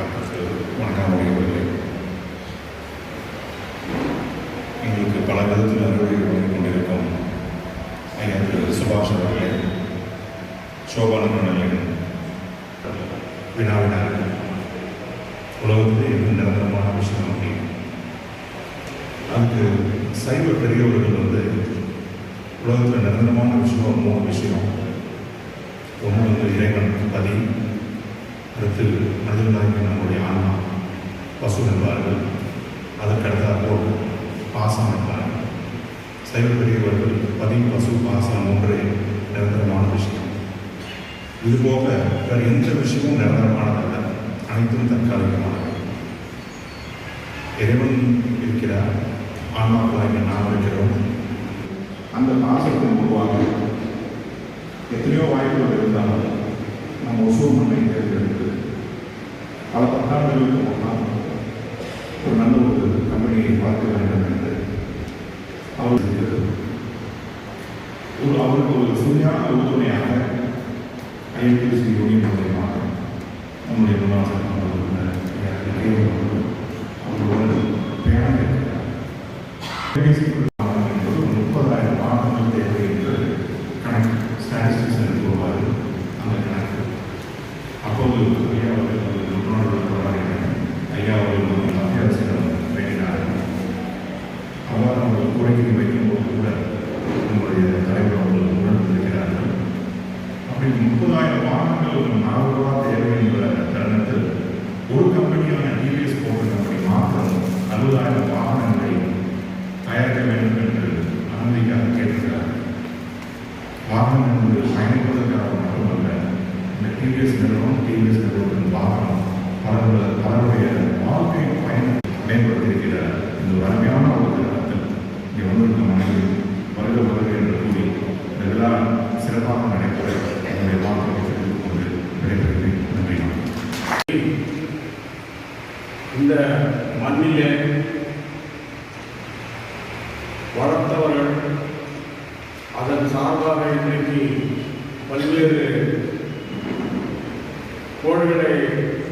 Doctor திரு வணக்காமொழி அவர்களே எங்களுக்கு பல விதத்தில் அறிவுரை கொண்டிருக்கும் ஐயா திரு சுபாஷ் அவர்களே சோபானந்தன் வினாவினார் உலகத்திலே எது நிரந்தரமான விஷயம் அப்படின்னு அதுக்கு சைவ பெரியவர்கள் வந்து உலகத்தில் நிரந்தரமான விஷயம் மூணு விஷயம் ஒன்று வந்து இறைவன் பதி அடுத்து மனிதர்களாகிய நம்முடைய ஆன்மா பசு என்பார்கள். அதற்கடுத்தாற்போல் பாசம் என்பார்கள். சைவ பெரியவர்கள் பதி பசு பாசம் ஒன்றே நிரந்தரமான விஷயம். இதுபோக வேறு எந்த விஷயமும் நிரந்தரமானதல்ல. அனைத்தும் தற்காலிகமானது இறைவன் இருக்கிறார் ஆன்மாக்களாக நாம் இருக்கிறோம். அந்த பாசத்தின் உருவாக எத்தனையோ வாய்ப்புகள் இருந்தாலும் நம்ம சூழ்நிலை தேர்ந்தெடுத்து பல பத்தாண்டுகளுக்கு முன்னால் ஒரு நல்ல ஒரு கம்பெனியை பார்க்க வேண்டும் என்று அவருக்கு அவருக்கு ஒரு சுமையான உறுதுணையாக ஐஎன்டிசி யூனியன் மூலயமாக நம்முடைய முன்னாள் சட்டமன்ற உறுப்பினர் ஐயா திரு கேவல் அவர்கள் அவர்களோடு பயணம் இருக்கிறார் என்பது முப்பதாயிரம் வாகனங்கள் தேவை என்று கணக்கு ஸ்டாட்டிஸ்டிக்ஸ் என்று சொல்வார்கள் அந்த கணக்கு அப்போது ஐயா அவர்கள் ஒரு முன்னோர்கள் போராடினார் ஐயா அவர்கள் வந்து மத்திய அரசிடம் வேண்டினார்கள் அவ்வாறு அவர்கள் கோரிக்கை வைக்கும்போது கூட நம்முடைய தலைவர் அவர்கள் உணர்ந்திருக்கிறார்கள் அப்படி முப்பதாயிரம் வாகனங்கள் நாலு ரூபா தேவை என்ற தருணத்தில் ஒரு கம்பெனியான டிவிஎஸ் போன்ற கம்பெனி மாத்திரம் அறுபதாயிரம் வாகனங்களை தயாரிக்க வேண்டும் என்று அனுமதிக்காக கேட்டிருக்கிறார்கள் வாகனம் என்பது பயணிப்பதற்காக மட்டுமல்ல இந்த டிவிஎஸ் நிறுவனம் டிவிஎஸ் நிறுவனத்தின் வாகனம் பலருடைய பலருடைய வாழ்க்கை பயணம் மேம்படுத்தியிருக்கிற இந்த ஒரு அருமையான ஒரு தருணத்தில் இங்கே வந்திருக்கும் அனைவரும் வருக வருக என்று கூறி இந்த விழா சிறப்பாக நடைபெற என்னுடைய வாழ்க்கையை தெரிவித்துக் கொண்டு விடைபெறுகிறேன் நன்றி வணக்கம். இந்த மண்ணிலே வளர்த்தவர்கள் அதன் சார்பாக இன்றைக்கு பல்வேறு கோள்களை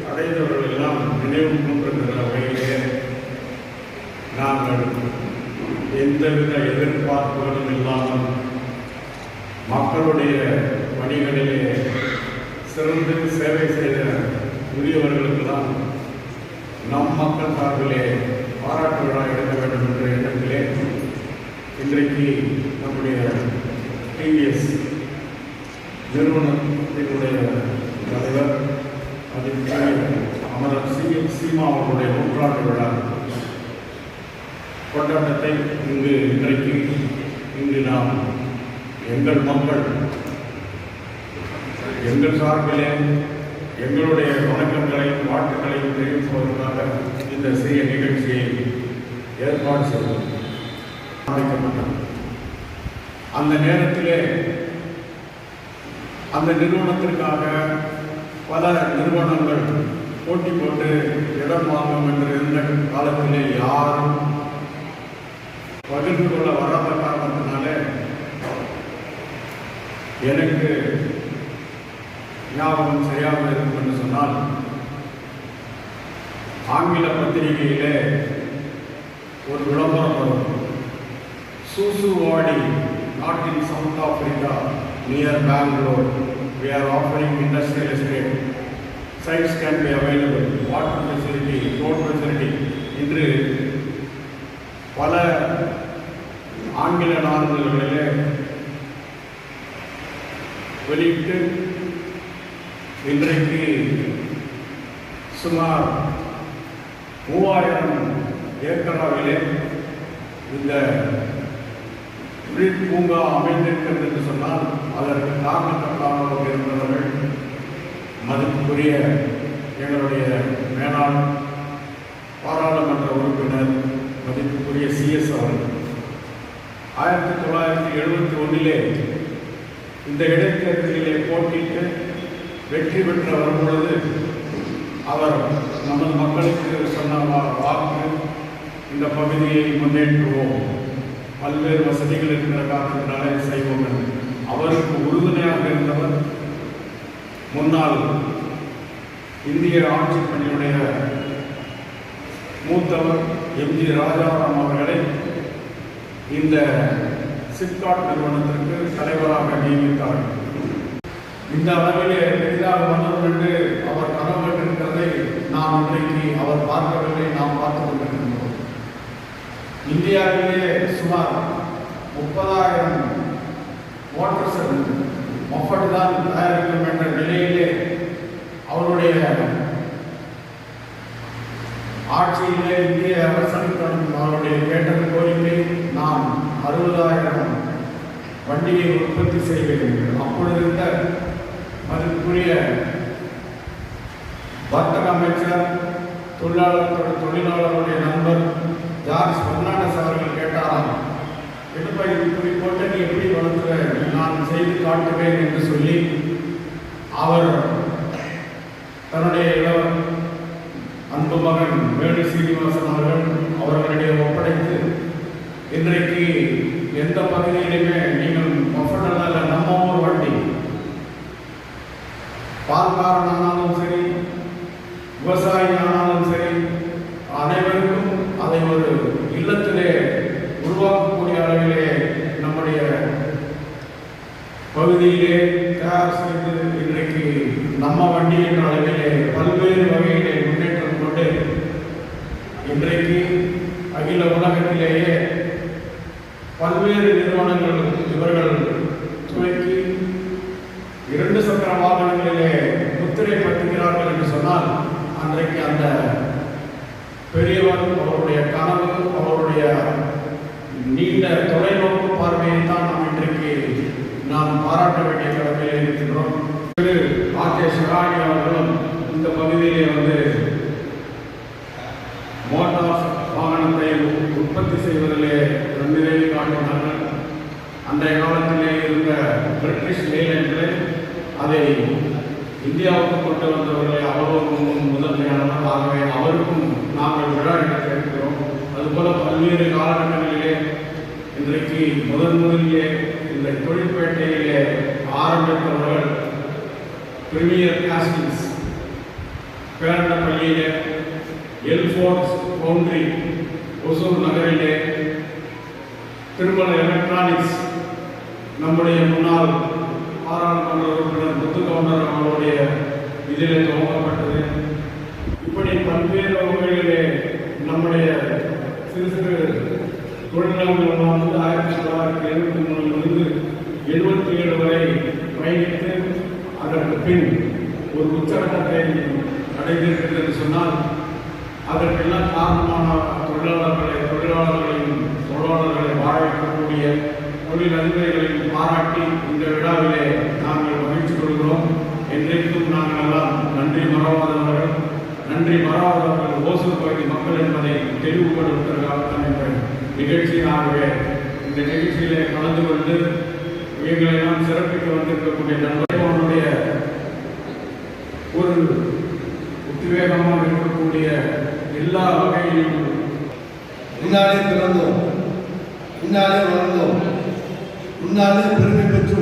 அடைந்தவர்கள் எல்லாம் நினைவு கொண்டிருக்கிற வகையிலே நாங்கள் எந்தவித எதிர்பார்ப்புகளும் இல்லாமல் மக்களுடைய பணிகளிலே சிறந்து சேவை செய்த உரியவர்களுக்கெல்லாம் நம் மக்கள் சார்பிலே பாராட்டு விழா எடுக்க வேண்டும் என்ற எண்ணத்திலே இன்றைக்கு நம்முடைய டிவிஎஸ் நிறுவனத்தினுடைய தலைவர் அதில் அமரர் சி. சீமா அவர்களுடைய நூற்றாண்டு விழா கொண்டாட்டத்தை இங்கு இன்றைக்கு இங்கு நாம் எங்கள் மக்கள் எங்கள் சார்பிலே எங்களுடைய வணக்கங்களையும் வாழ்த்துக்களையும் தெரிவிப்பதற்காக இந்த சிறிய நிகழ்ச்சியை ஏற்பாடு செய்தோம். அந்த நேரத்திலே அந்த நிறுவனத்திற்காக பல நிறுவனங்கள் போட்டி போட்டு இடம் வாங்கும் என்று இருந்த காலத்திலே யாரும் பகிர்ந்து கொள்ள வராத காரணத்தினாலே எனக்கு ஞாபகம் சரியாக இருக்கும் என்று சொன்னால் ஆங்கில பத்திரிகையிலே ஒரு விளம்பரம் வரும். சூசுவாடி not in South Africa near Bangalore we are offering industrial estate sites can be available water facility road facility என்று பல ஆங்கில நாடுகளிலே வெளியிட்டு இன்றைக்கு சுமார் மூவாயிரம் ஏக்கராவிலே இந்த தொழில் பூங்கா அமைந்திருக்கிறது என்று சொன்னால் அதற்கு காரணக்கர்த்தாவாக இருந்தவர்கள் மதிப்புக்குரிய எங்களுடைய மேலாண் பாராளுமன்ற உறுப்பினர் மதிப்புக்குரிய சிஎஸ் அவர்கள். ஆயிரத்தி தொள்ளாயிரத்தி எழுபத்தி ஒன்றிலே இந்த இடைத்தேர்தலிலே போட்டிட்டு வெற்றி பெற்று வரும் பொழுது அவர் நமது மக்களுக்கு சொன்ன வாக்கு இந்த பகுதியை முன்னேற்றுவோம். பல்வேறு வசதிகள் இருக்கிற காரணத்தினாலே செய்வோம் என்று. அவருக்கு உறுதுணையாக இருந்தவர் முன்னாள் இந்திய ஆட்சி பணியுடைய மூத்தவர் எம்ஜி ராஜாராம் அவர்களை இந்த சிப்காட் நிறுவனத்திற்கு தலைவராக நியமித்தார். இந்த அளவிலே பெரிதாக வந்தவர் என்று அவர் கனவு கண்டிருக்கிறதை நாம் இன்றைக்கு அவர் பார்க்கவில்லை நாம் பார்த்து கொண்டிருக்கின்றோம். இந்தியாவிலே சுமார் முப்பதாயிரம் ஓட்டர்ஸ் மொஃபட் தான் தயாரிக்கும் என்ற நிலையிலே அவருடைய ஆட்சியிலே இந்திய அரசாங்கம் அவருடைய கேட்டது கோரிக்கை நாம் அறுபதாயிரம் வண்டியை உற்பத்தி செய்ய வேண்டும் அப்பொழுது இருந்த வர்த்தக அமைச்சர் தொழிலாளர் தொழிலாளருடைய நண்பர் ஜார்ஜ் பெர்னாண்டஸ் அவர்கள் கேட்டாராம் என்னப்பா இப்படி போட்டு நீ எப்படி வளர்த்துற நான் செய்து காட்டுவேன் என்று சொல்லி அவர் தன்னுடைய இளவ அன்பு மகன் வேணு சீனிவாசன் அவர்கள் அவர்களிடையே ஒப்படைத்து இன்றைக்கு எந்த பகுதியிலுமே நீங்கள் மொஃபடல்ல நம்ம ஊர் வண்டி. பால்காரன் ஆனாலும் சரி விவசாயி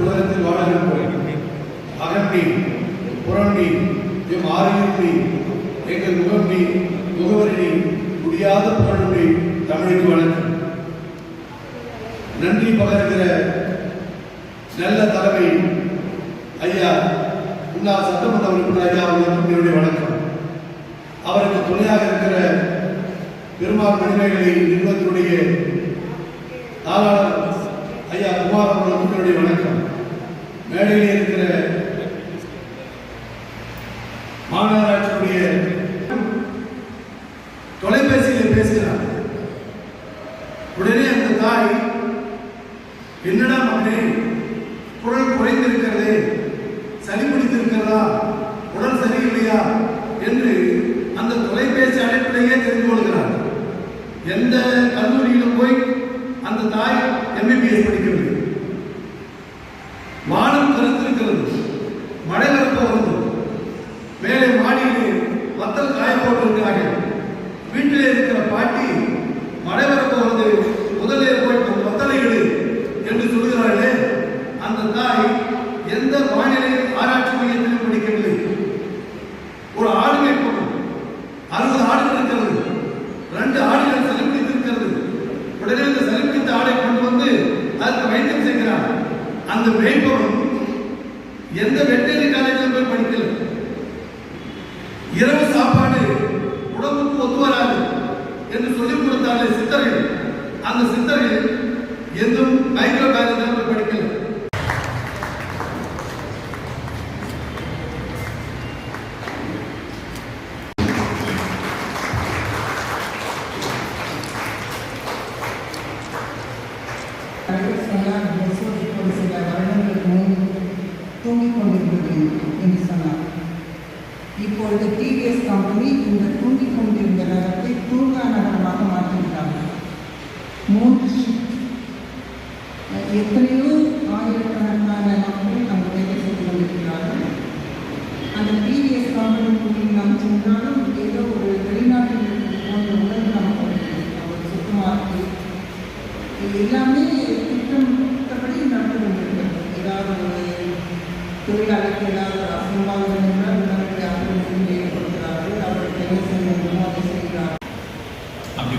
உலகத்தில் வாழ்கின்றோம் அகண்டி புறண்டி எம் ஆரியண்டி எங்கள் முகண்டி முகவரி முடியாத புகழுண்டி தமிழுக்கு வணக்கம். நன்றி பகர்கிற நல்ல தலைமை ஐயா முன்னாள் சட்டமன்ற உறுப்பினர் ஐயா அவர்களுக்கு என்னுடைய வணக்கம். அவருக்கு துணையாக இருக்கிற பெருமாள் மணிமேகலை நிறுவனத்தினுடைய தாளாளர் ஐயா குமார் அவர்களுக்கு என்னுடைய வணக்கம். மேடையில் இருக்கிற மாநகராட்சியுடைய தொலைபேசியில் பேசுகிறார். உடனே அந்த தாய் என்னடா மகனே குரல் குறைந்திருக்கிறதே சளி பிடித்திருக்கிறதா உடல் சரியில்லையா? என்று அந்த தொலைபேசி அழைப்பிலேயே தெரிந்து கொள்கிறார். எந்த கல்லூரியிலும் போய் அந்த தாய் எம்பிபிஎஸ் படிக்கிறது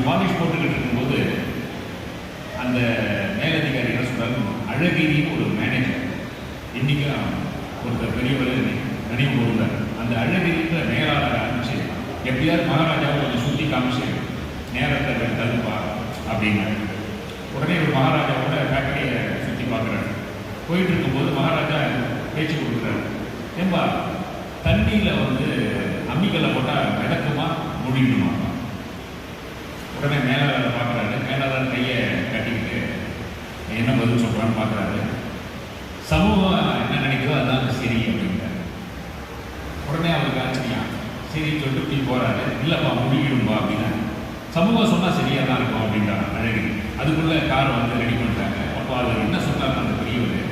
பாலிஷ் போட்டுக்கிட்டு இருக்கும்போது அந்த மேலதிகாரி என்ன சொல்றாரு? அழகிரின்னு ஒரு மேனேஜர் இன்னைக்கும் ஒருத்தர் பெரியவர் நினைவு கூர்ந்தார். அந்த அழகிரின்ற மேலாளர் ஆரம்பிச்சு எப்படியாவது மகாராஜாவை கொஞ்சம் சுற்றி காமிச்சு நேரத்தை தருப்பா அப்படின்னாரு. உடனே ஒரு மகாராஜாவோட ஃபேக்டரியை சுற்றி பார்க்குறாரு. போயிட்டு இருக்கும்போது மகாராஜா பேச்சு கொடுக்குறாரு. ஏம்பா தண்ணியில் வந்து அம்மிக்கல்லை போட்டால் மிதக்குமா முடியணுமா உடனே மேலாளர் பார்க்குறாரு. மேலாளர் கையை கட்டிக்கிட்டு என்ன பதில் சொல்கிறான்னு பார்க்குறாரு. சமூகம் என்ன நினைக்குதோ அதுதான் சரி அப்படிங்கிறாரு உடனே அவருக்கு ஆச்சரியம் சரின்னு சொல்லிட்டு இப்படி போகிறாரு இல்லைப்பா முடிக்கணும்பா அப்படின்னா சமூகம் சொன்னால் சரியாக தான் இருக்கும் அப்படின்றாங்க அழகு. அதுக்குள்ளே கார் வந்து ரெடி பண்ணிட்டாங்க. அப்போ அவர் என்ன சொன்னார் அந்த பெரியவர்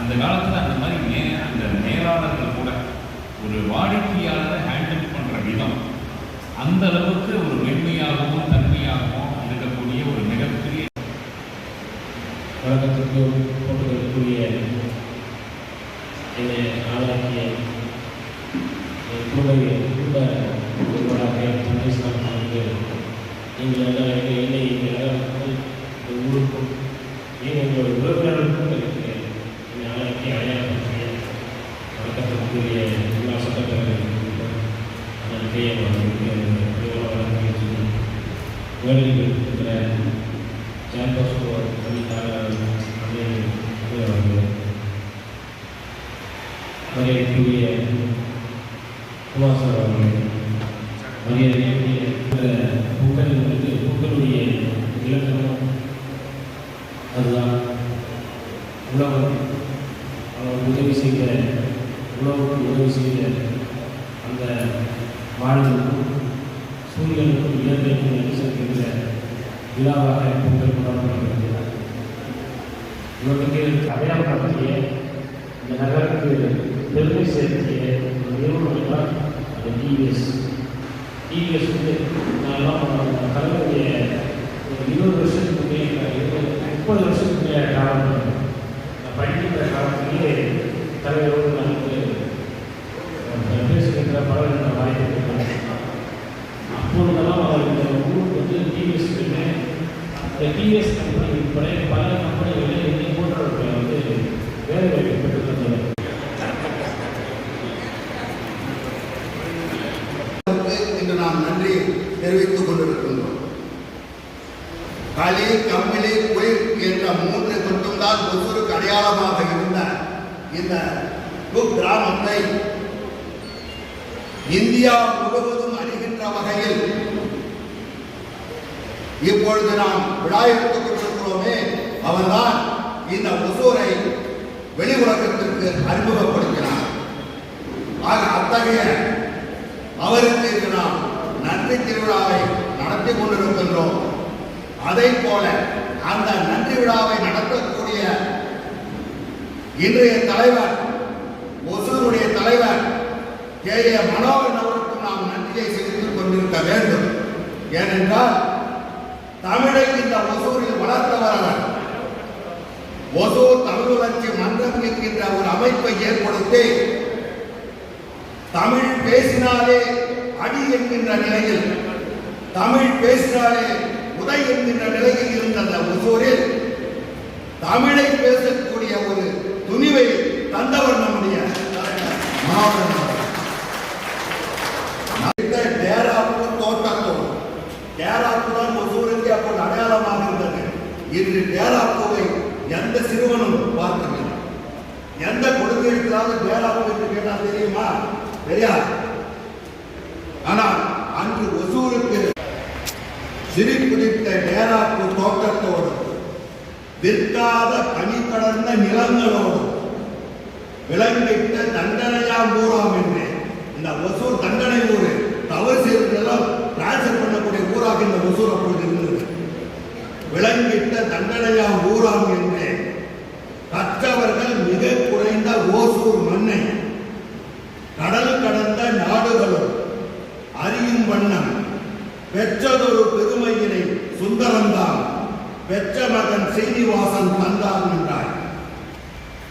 அந்த காலத்தில் அந்த மாதிரி மே அந்த மேலாளர்கள் கூட ஒரு வாடிக்கையாளரை ஹேண்டில் பண்ணுற விதம் அந்த அளவுக்கு ஒரு மென்மையாகவும் தன்மையாகவும் இருக்கக்கூடிய ஒரு மிகப்பெரிய வழக்கத்திற்கு போட்டுக்கொள்ளக்கூடிய என்னை ஆளாக்கிய என் குடும்ப குடும்ப ஒருவராக சந்தேஷ் நீங்கள் என்னை இந்த நகரத்துக்கும் இந்த ஊருக்கும் ஏன் எங்களுடைய உறவினர்களுக்கும் இருக்கிறேன் என்னை ஆளாக்கி அடையாளப்படுத்திய வழக்கத்திற்குரிய எல்லா சட்டப்பேரவைகளுக்கும் நான் கையை வழங்கி வேலையில் இருக்கிற கேம்பஸ் பணியாளர் அவர்கள் மரியாதைக்குரிய குமார் சார் அவர்கள் மரியாதைக்குரிய இலக்கணம் அதுதான். உலகம். அவர் உதவி செய்த உலகுக்கு உதவி செய்த அந்த வாழ்வுக்கும் சூரியனுக்கும் இயற்கைக்கும் நன்றி விழாவாக பொங்கல் கொண்டாடப்படுகிறது. இவருக்கு அடையாளப்படுத்திய இந்த நகருக்கு பெருமை சேர்த்திய ஒரு நிறுவனம் டிவிஎஸ் டிவிஎஸ் வந்து நான் எல்லாம் தலைவருடைய ஒரு இருபது வருஷத்துக்கு முப்பது வருஷத்துக்கு மேலே காலம் நான் படிக்கிற காலத்திலேயே தலைவரோடு நமக்கு பேசுகின்ற பலவித வாய்ப்பு இருக்கிறது அப்பொழுதெல்லாம் அவர் இந்த ஊருக்கு வந்து டிவிஎஸ் அந்த டிவிஎஸ் கம்பெனி உட்பட பல கம்பெனி என்னை போன்றவர்களை வந்து வேலை வாய்ப்பு பெற்று தந்தவர் அவருக்கு இன்று நாம் நன்றி தெரிவித்துக் கொண்டிருக்கின்றோம் களி கம்பிளி குளிர் என்ற மூன்று மட்டும்தான் ஒசூருக்கு அடையாளமாக இருந்த இந்த குக்கிராமத்தை இந்தியா முழுவதும் அறிகின்ற வகையில் இப்பொழுது நாம் விழா எடுத்துக் கொண்டிருக்கிறோமே அவன்தான் இந்த ஒசூரை வெளி உலகத்திற்கு அறிமுகப்படுத்தினார். ஆக அத்தகைய அவருக்கு நாம் நன்றி திருவிழாவை நடத்தி கொண்டிருக்கின்றோம். அதை போல அந்த நன்றி விழாவை நடத்தக்கூடிய இன்றைய தலைவர் ஒசூருடைய தலைவர் கே. ஏ. மனோகரன் அவருக்கும் நாம் நன்றியை செலுத்திக் கொண்டிருக்க வேண்டும். ஏனென்றால் தமிழை இந்த ஒசூரில் வளர்த்தவர் அவர் ஒசூர் தமிழ் வளர்ச்சி மன்றம் என்கின்ற ஒரு அமைப்பை ஏற்படுத்தி தமிழ் பேசினாலே அடி என்கின்ற நிலையில் தமிழ் பேசினாலே உதை என்கின்ற நிலையில் இருந்த அந்த ஒசூரில் தமிழை பேசக்கூடிய ஒரு துணிவை தந்தவர் நம்முடைய தலைவர் மனோகரன் தோட்டத்தோடு டேராப்பு தான் ஒசூருக்கு அப்போது அடையாளமாக இருந்தது. இன்று டேராப்புவை எந்த சிறுவனும் பார்க்கவில்லை. எந்த கொடுங்கையிலாவது டேராப்பு என்று கேட்டால் தெரியுமா? தெரியாது. ஆனால் அன்று ஒசூருக்கு சிரிப்புதித்த டேராப்பு தோட்டத்தோடு விற்காத பனி படர்ந்த நிலங்களோடு விலங்கிட்ட தண்டனையாம்பூராம் என்று. இந்த ஒசூர் தண்டனை ஊர் தவறு செய்ததெல்லாம் டிரான்ஸ்ஃபர் பண்ணக்கூடிய ஊராக இந்த ஒசூர் அப்பொழுது இருந்தது. விலங்கிட்ட தண்டனையாம் ஊராம் என்று. கற்றவர்கள் மிக குறைந்த ஓசூர் மண்ணை கடல் கடந்த நாடுகளும் அறியும் வண்ணம் பெற்றதொரு பெருமையினை சுந்தரம்தான். பெற்ற மகன் சீனிவாசன் தந்தான் என்றார்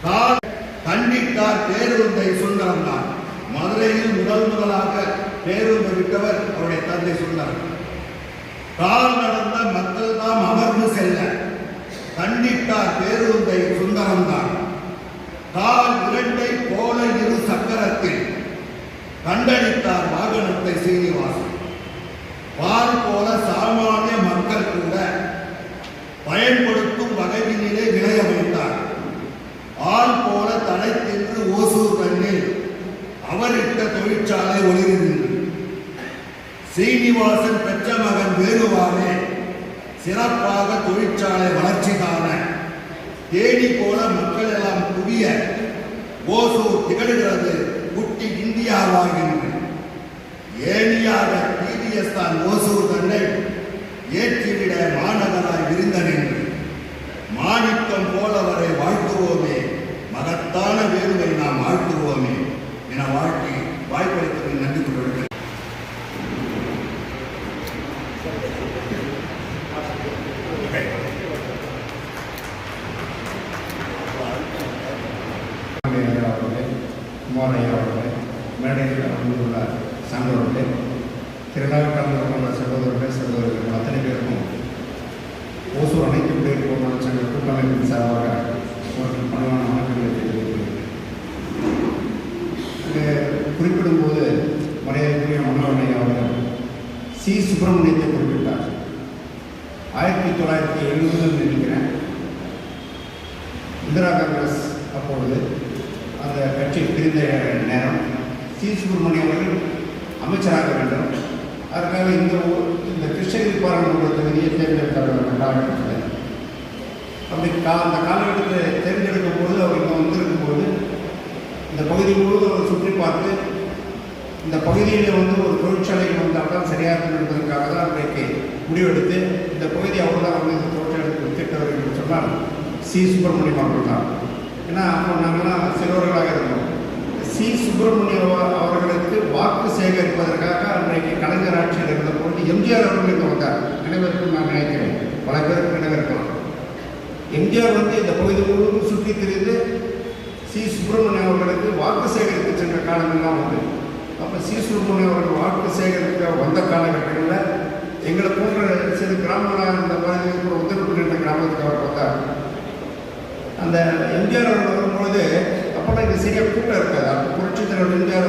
தான் கண்டித்தார் பேருந்தை சுந்தரம்தான். மதுரையில் முதல் முதலாக பேருந்து விட்டவர் அவருடைய தந்தை சுந்தரம் கால் நடந்த மக்கள் தாம் அமர்ந்து செல்ல கண்டித்தார் பேருந்தை சுந்தரம்தான். கால் இரண்டை போல இரு சக்கரத்தில் கண்டடித்தார் வாகனத்தை சீனிவாசன். பால் போல சாமானிய குமார் ஐயா அவர்களே மேடையில் அமைந்துள்ள சான்றோர்களே திருநாள் கலந்து கொண்டுள்ள சகோதரர்களே சகோதரர்கள் அத்தனை பேருக்கும் ஓசூர் அனைத்து குடியிருப்போர் சங்க கூட்டமைப்பின் சார்பாக அவர்கள் பணிவான வணக்கங்களை தெரிவித்துக் கொள்கிறேன். இங்கே குறிப்பிடும்போது மரியாதைக்குரிய மனோரமை அவர்கள் சி. சுப்பிரமணியத்தை குறிப்பிட்டார். ஆயிரத்தி தொள்ளாயிரத்தி எழுபதில் நினைக்கிறேன் இந்திரா காங்கிரஸ் அப்பொழுது அந்த நேரம் சி சுப்பிரமணியம் அவர்கள் அமைச்சராக வேண்டும். அதற்காக இந்த இந்த கிருஷ்ணகிரி பாராளுமன்ற தொகுதியை தேர்ந்தெடுத்தார்கள் காலகட்டத்தில் அப்படி கா அந்த காலகட்டத்தில் தேர்ந்தெடுக்கும் போது அவர் இங்கே வந்திருக்கும் போது இந்த பகுதி முழுவதும் அவர் சுற்றி பார்த்து இந்த பகுதியில் வந்து ஒரு தொழிற்சாலைகள் வந்தால் தான் சரியாக இருக்கும் என்பதற்காக தான் அன்றைக்கு முடிவெடுத்து இந்த பகுதி அவர் தான் வந்து இந்த தொழிற்சாலைக்கு வித்திட்டவர் என்று சொன்னால் சி. சுப்பிரமணியம் அவர்கள் தான். ஏன்னா அப்போ நாங்கள்லாம் சிறுவர்களாக இருந்தோம். சி. சுப்பிரமணியம் அவர்களுக்கு வாக்கு சேகரிப்பதற்காக அன்றைக்கு கலைஞர் ஆட்சியில் இருந்த பொழுது எம்ஜிஆர் அவர்கள் இங்கே வந்தார் நினைவிருக்கும் நான் நினைக்கிறேன். பல பேருக்கு நினைவிருக்கலாம். எம்ஜிஆர் வந்து இந்த பகுதி முழுவதும் சுற்றி திரிந்து சி. சுப்பிரமணியம் அவர்களுக்கு வாக்கு சேகரித்து சென்ற காலமெல்லாம் வந்து அப்போ சி. சுப்பிரமணியம் அவர்கள் வாக்கு சேகரிக்க வந்த காலகட்டங்களில் எங்களை போன்ற சிறு கிராமங்களாக இருந்த பகுதியில் கூட உத்தரவு என்ற கிராமத்துக்கு அவர் வந்தார். அந்த எம்ஜிஆர் அவர்கள் வரும்பொழுது அப்போல்லாம் இங்கே சரியாக கூட்டம் இருக்காது. அப்போ புரட்சித் தலைவர் எம்ஜிஆர்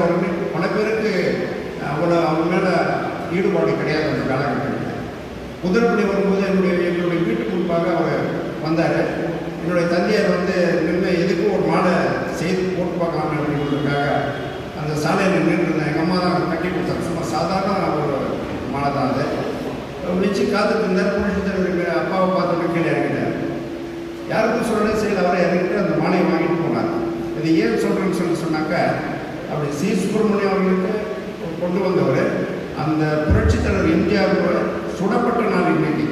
பல பேருக்கு அவ்வளோ அவங்க மேலே ஈடுபாடு கிடையாது அந்த காலகட்டத்தில். முதற்படி வரும்போது என்னுடைய எங்களுடைய வீட்டுக்கு முன்பாக அவர் வந்தார். என்னுடைய தந்தையார் வந்து நின்று எதுக்கும் ஒரு மாடை செய்து போட்டு பார்க்கலாம் அப்படின்றதுக்காக அந்த சாலையில் நின்று எங்கள் அம்மா தான் கட்டி கொடுத்தாங்க. சும்மா சாதாரண ஒரு மாலை தான் அது. விழிச்சு காத்துட்டு இருந்தார். புரட்சி தலைவர் அப்பாவை பார்த்துட்டு கீழே இறங்கிட்டார். யாருக்கும் சொல்லவே செய்யல. அவரை இறங்கிட்டு அந்த மாலையை வாங்கிட்டு போனார். இது ஏன் சொல்கிறேன்னு சொல்லி சொன்னாக்க அப்படி சி. சுப்பிரமணியம் அவர்களுக்கு கொண்டு வந்தவர். அந்த புரட்சித்தலைவர் எம்ஜிஆர் சுடப்பட்ட நாள் இன்னைக்கு.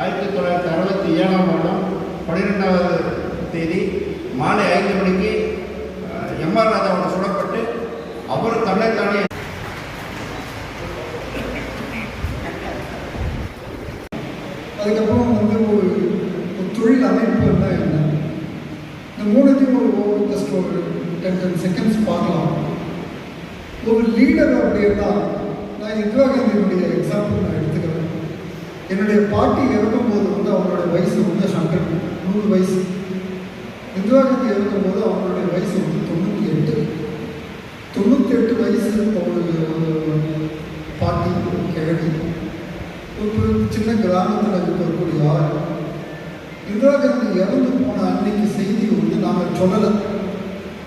ஆயிரத்தி தொள்ளாயிரத்தி அறுபத்தி ஏழாம் வருடம் பன்னிரெண்டாவது தேதி மாலை ஐந்து மணிக்கு எம்ஆர் ராதாவோட சுடப்பட்டு அவர் தன்னைத்தானே அதுக்கப்புறம் வந்து ஒரு தொழில் அமைப்பு தான் என்ன? இந்த மூணு ஜஸ்ட் ஒரு டென் டென் செகண்ட்ஸ் பார்க்கலாம். ஒரு லீடர் அப்படின்னா நான் இந்திரா காந்தியினுடைய எக்ஸாம்பிள் நான் எடுத்துக்கிறேன். என்னுடைய பாட்டி இறக்கும்போது வந்து அவங்களோட வயசு வந்து சங்கர் நூறு வயசு. இந்திரா காந்தி இருக்கும்போது அவங்களுடைய வயசு வந்து தொண்ணூற்றி எட்டு. தொண்ணூற்றி எட்டு வயசு அவங்களுக்கு பாட்டி ஒரு ஒரு சின்ன கிராமத்தில் இருக்கக்கூடிய ஆள். இந்திரா இறந்து போன அன்னைக்கு செய்தி வந்து நாங்கள் சொல்லலை.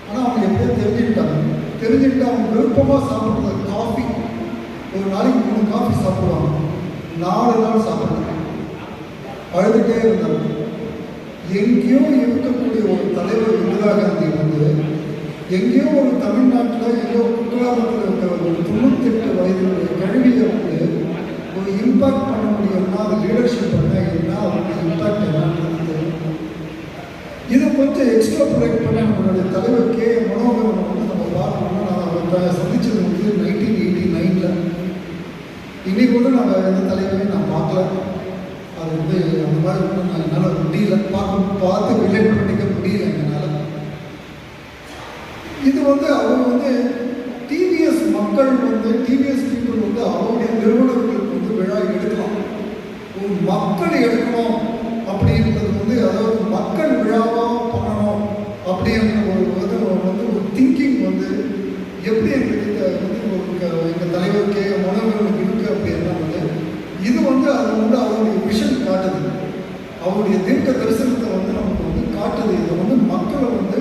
ஆனால் அவங்க எப்படியோ தெரிஞ்சுக்கிட்டாங்க. தெரிஞ்சுக்கிட்டு அவங்க விருப்பமாக சாப்பிட்றது காஃபி ஒரு நாளைக்கு மூணு காஃபி சாப்பிடுவாங்க. நாலு நாள் சாப்பிடுறாங்க அழுதுகிட்டே இருந்தாங்க. எங்கேயோ இருக்கக்கூடிய ஒரு தலைவர் இந்திரா காந்தி வந்து எங்கேயோ ஒரு தமிழ்நாட்டில் எங்கேயோ குற்றாலத்தில் இருக்கிற ஒரு தொண்ணூத்தெட்டு வயதுடைய கல்வியை வந்து ஒரு இம்பாக்ட் பண்ண முடியும்னா அது லீடர்ஷிப் பண்ண என்ன அவங்க இம்பாக்ட் என்னன்றது தெரியும் இதை கொஞ்சம் எக்ஸ்ட்ராபுலேட் பண்ண தலைவர் கே மனோகரன் வந்து நம்ம பார்க்கணும்னா நான் அவரை சந்திச்சது வந்து நைன்டீன் எயிட்டி நைனில் இன்னைக்கு கூட நான் எந்த தலைவரையும் நான் பார்க்கல. அது வந்து அந்த மாதிரி நான் என்னால் முடியல. பார்க்க பார்த்து ரிலேட் பண்ணிக்க முடியல என்னால் இது வந்து அவர் வந்து டிவிஎஸ் மக்கள் வந்து டிவிஎஸ் பீப்புள் வந்து அவருடைய நிறுவனங்களுக்கு வந்து விழா எடுக்கலாம் ஒரு மக்கள் எடுக்கணும் அப்படின்றது வந்து அதாவது மக்கள் விழாவாக பண்ணணும் அப்படின்ற ஒரு வந்து வந்து ஒரு திங்கிங் வந்து எப்படி எங்களுக்கு இந்த வந்து ஒரு க- எங்கள் தலைவர் கே மனோகரனுக்கு இருக்கு அப்படின்னா வந்து இது வந்து அது வந்து அவருடைய விஷன் காட்டுது அவருடைய தீர்க்க தரிசனத்தை வந்து நமக்கு வந்து காட்டுது இதை வந்து மக்களை வந்து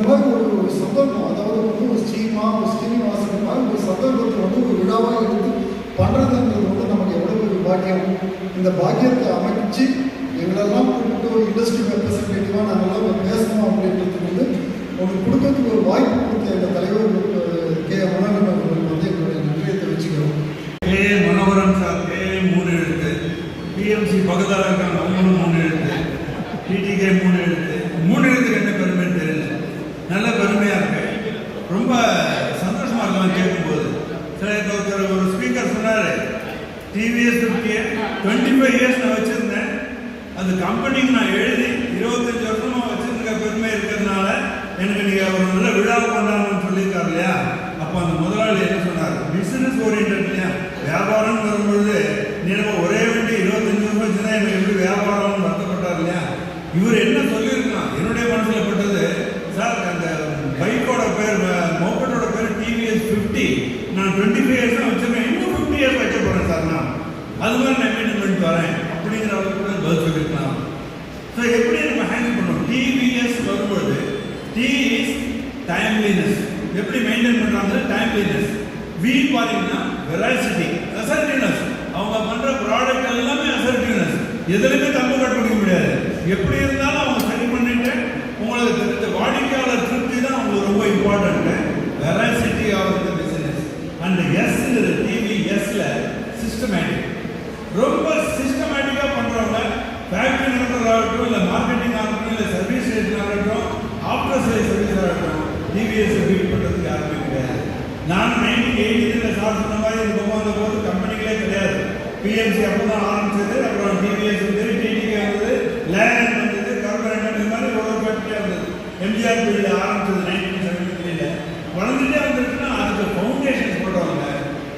இந்த மாதிரி ஒரு ஒரு சந்தர்ப்பம் அதாவது வந்து ஒரு ஸ்ரீமா ஒரு ஸ்ரீனிவாசன் மாதிரி ஒரு சந்தர்ப்பத்தை வந்து ஒரு விழாவாக எடுத்து பண்ணுறதுன்றது வந்து நமக்கு எவ்வளோ ஒரு பாக்கியம். இந்த பாக்கியத்தை அமைச்சு எங்களெல்லாம் கூப்பிட்டு ஒரு இண்டஸ்ட்ரி ரெப்ரசன்டேட்டிவாக நாங்கள்லாம் பேசணும் அப்படின்றது வந்து உங்களுக்கு கொடுக்கறதுக்கு ஒரு வாய்ப்பு கொடுத்த எங்கள் தலைவர் கே. மனோகரன் அவர்கள் வந்து எங்களுடைய நன்றியை தெரிவிச்சுக்கிறோம். கே. Manoharan sir K. மூணு எழுத்து பிஎம்சி பக்கத்தில் இருக்காங்க அவங்களும் மூணு எழுத்து டிடிகே மூணு எழுத்து மூணு எழுத்துக்கு என்ன பெருமைன்னு தெரியல நல்ல பெருமையாக இருக்கு ரொம்ப சந்தோஷமா இருக்கலாம் கேட்கும்போது சரி இப்போ ஒருத்தர் ஒரு ஸ்பீக்கர் சொன்னார் TVS fifty twenty five years நான் வச்சுருந்தேன் அந்த கம்பெனிக்கு நான் எழுதி இருபத்தஞ்சு வருஷமா வச்சிருக்க பெருமை இருக்கிறதுனால எனக்கு நீங்க ஒரு நல்ல விழா கொண்டாடணும்னு சொல்லியிருக்காரு இல்லையா அப்போ அந்த முதலாளி என்ன சொன்னார் பிசினஸ் ஓரியன்ட் இல்லையா? வியாபாரம் வரும்பொழுது நீ நம்ம ஒரே வண்டி இருபத்தஞ்சு வருஷம் எனக்கு எப்படி வியாபாரம் வருத்தப்பட்டார் இல்லையா? இவர் என்ன சொல்லியிருக்கான்? என்னுடைய மனசில் பட்டது சார் அந்த பைக்கோட பேர் மோப்பட்டோட பேர் டிவிஎஸ் ஃபிஃப்டி நான் டுவெண்ட்டி ஃபைவ் இயர்ஸ் தான் வச்சிருக்கேன். இன்னும் ஃபிஃப்டி இயர்ஸ் வைக்க போகிறேன் சார் நான். அது மாதிரி நான் மெயின்டைன் பண்ணிட்டு வரேன். அப்படிங்கிற அளவுக்கு கூட பதில் சொல்லியிருக்கலாம். ஸோ எப்படி நம்ம ஹேண்டில் பண்ணணும்? டிவிஎஸ் வரும்பொழுது டி இஸ் டைம்லினஸ் எப்படி மெயின்டைன் பண்ணுறாங்க டைம்லினஸ் வி பாத்தீங்கன்னா வெராசிட்டி அசர்டிவ்னஸ் அவங்க பண்ற ப்ராடக்ட் எல்லாமே அசர்டிவ்னஸ் எதுலையுமே தப்பு கட்டுப்பிடிக்க முடியாது. எப்படி இருந்தாலும் அவங்க சரி பண்ணிட்டு உங்களுக்கு தெரிஞ்ச வாடிக்கையாளர் திருப்தி தான் அவங்களுக்கு ரொம்ப important veracity of the business and எஸ்ங்கிறது TV எஸ்ல சிஸ்டமேட்டிக் ரொம்ப சிஸ்டமேட்டிக்கா பண்றவங்க ஃபேக்டரி ஆகட்டும் இல்லை மார்க்கெட்டிங் ஆகட்டும் இல்லை சர்வீஸ் ஆகட்டும் ஆஃப்டர் சர்வீஸ் ஆகட்டும் டிவிஎஸ் பீட் பண்ணுறதுக்கு யாருமே கிடையாது நான் நைன்டீன் எயிட்டியில் சார் சொன்ன மாதிரி இந்த பொம்மை வந்த போது கம்பெனிகளே கிடையாது. பிஎம்சி அப்போ தான் ஆரம்பிச்சது அப்புறம் டிவிஎஸ் வந்தது டிடிகே வந்தது லேண்ட் வந்தது கார்பரேட் மாதிரி ஒரு ஃபேக்டரியாக வந்தது. எம்ஜிஆர் பீரியட் ஆரம்பிச்சது நைன்டீன் செவன்டி த்ரீல வளர்ந்துட்டே வந்துருச்சுன்னா அதுக்கு ஃபவுண்டேஷன்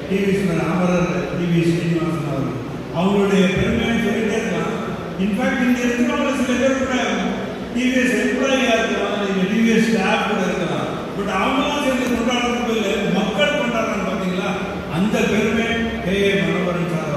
டிவிஎஸ் மேலே அமரர் டிவி ஸ்ரீனிவாசன் அவர் அவங்களுடைய பெருமையை சொல்லிட்டே இருக்கலாம். இன்ஃபேக்ட் இங்கே இருக்கிறவங்க சில பேர் கூட டிவிஎஸ் எம்ப்ளாயியாக இருக்கலாம் இங்கே டிவிஎஸ் ஸ்டாஃப் கூட இருக்கலாம். பட் அவங்களாம் சேர்ந்து கொண்டாடுறது இல்லை மக்கள் கொண்டாடுறாங்க பார்த்தீங்களா? அந்த பெருமை கே ஏ மனோகரன் சார்